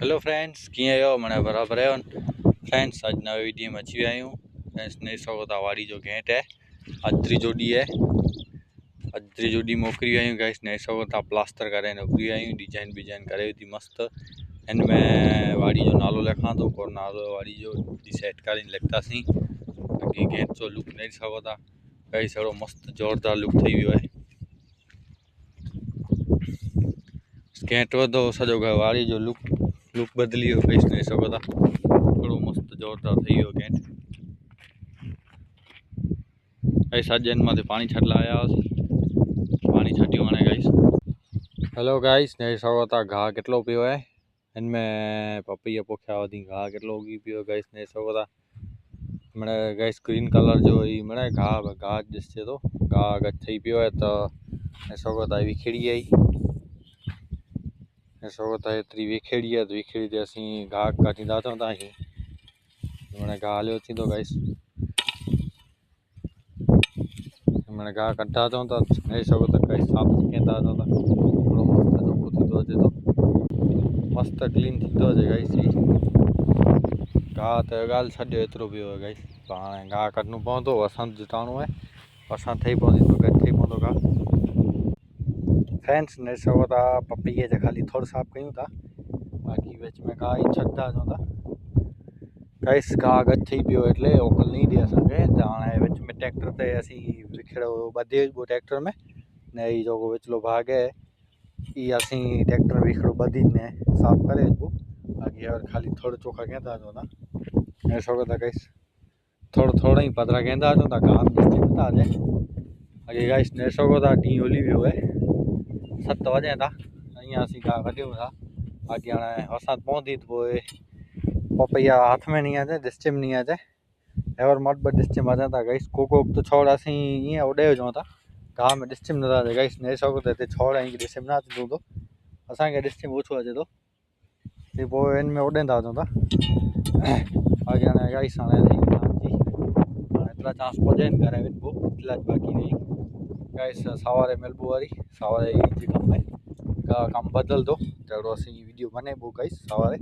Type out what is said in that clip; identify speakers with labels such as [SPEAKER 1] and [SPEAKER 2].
[SPEAKER 1] Hello friends कीअं आहियो माना बराबरि आहियो फ्रेंड्स अॼु नवे विडियो में अची विया आहियूं फ्रेंड्स ॾिसी सघो था वाड़ी जो गेट आहे अॼु टीजो ॾींहुं आहे अॼु टीजो ॾींहुं मोकिली विया आहियूं गैस ॾिसी सघो था प्लास्टर करे मोकिली विया डिज़ाइन विजाइन करे मस्तु। हिन में वाड़ी जो नालो लिखां थो को नालो वाड़ी जो डिसाइड करे लिखतासीं बाक़ी गेट जो लुक ॾेई सघो था गैस अहिड़ो मस्तु ज़ोरदार लुक ठही वियो आहे गेट वधो सॼो वाड़ी जो लुक लुक बदिली ॾेई सघो था अहिड़ो मस्तु ज़ोरदार अॼु हिन मथे पाणी छॾण लाइ आया हुआसीं पाणी छॾियूं हाणे गाइस हेलो गाइस सघो था गाह केतिरो पियो आहे हिन में पोखिया वधी गाह केतिरो उगी पियो गाइस सघो था मिड़े गाइस ग्रीन कलर जो ई मिड़े गाह गाह ॾिसिजे थो गाह अगरि ठही पियो आहे त सघो था विखिड़ी आई। ॾेई सघो था एतिरी विखिड़ी आहे त विखिड़ी ते असीं गाह कढींदा चवंदा आहियूं मिड़े गाह हलियो थींदो गाइस मिड़े गाह कढा अचूं था ॾेई सघो था गाइस साफ़ कंदा अचूं था थोरो मस्तु चोखो थींदो अचे थो मस्तु क्लीन थींदो अचे गाइस ही गाह त ॻाल्हि छॾियो एतिरो पियो आहे गाइस त हाणे गाह कढणो पवंदो असां जुटाइणो आहे असां ठही पवंदी त गॾु ठही पवंदो गाह फ्रेंड्स ॾेई सघो था पपीए ते ख़ाली थोरो साफ़ कयूं था बाक़ी विच में गाह ई छॾंदा अचूं था गाइस गाह गॾु ठही पियो એટલે ओकल नहीं ॾे असांखे त हाणे विच में ट्रैक्टर ते असीं विखिड़ो ॿधे विझिबो ट्रैक्टर में ने ही जेको विचलो भाग आहे ई असीं ट्रैक्टर विखिड़ो ॿधीने साफ़ करे विझिबो बाक़ी और ख़ाली थोरो चोखा कंदा अचूं था ॾेई सघो था गाइस थोरो थोरो ई पधरा कंदा अचूं था गाह में चिंता अचे बाक़ी गाइस ॾेई सघो था ॾींहुं हली वियो आहे सत वॼनि था ईअं असीं गाह कढियूं था बाक़ी हाणे बरसाति पवंदी त पोइ पपैया हथ में नहीं अचे डिस्चे में नहीं अचे एवर मट ॿ डिस्चे में अचनि था गाइस को को त छोड़ असीं ईअं उॾे विझूं था गाह में डिस्टिम में नथा अचे गाइस ॾेई सघो था छोड़ ऐं डिस्चे में न अचे थो असांखे डिस्चे में ओछो अचे थो ते पोइ हिन में उॾनि था अचूं था बाक़ी हाणे गाइस हाणे चांस पहुचनि घर विझिबो इलाज बाक़ी रही गाइस सवारे मिलबो वरी सवारे ई जे कमु आहे का कमु बदलंदो त अहिड़ो असीं वीडियो बने पोइ गाइस सवारे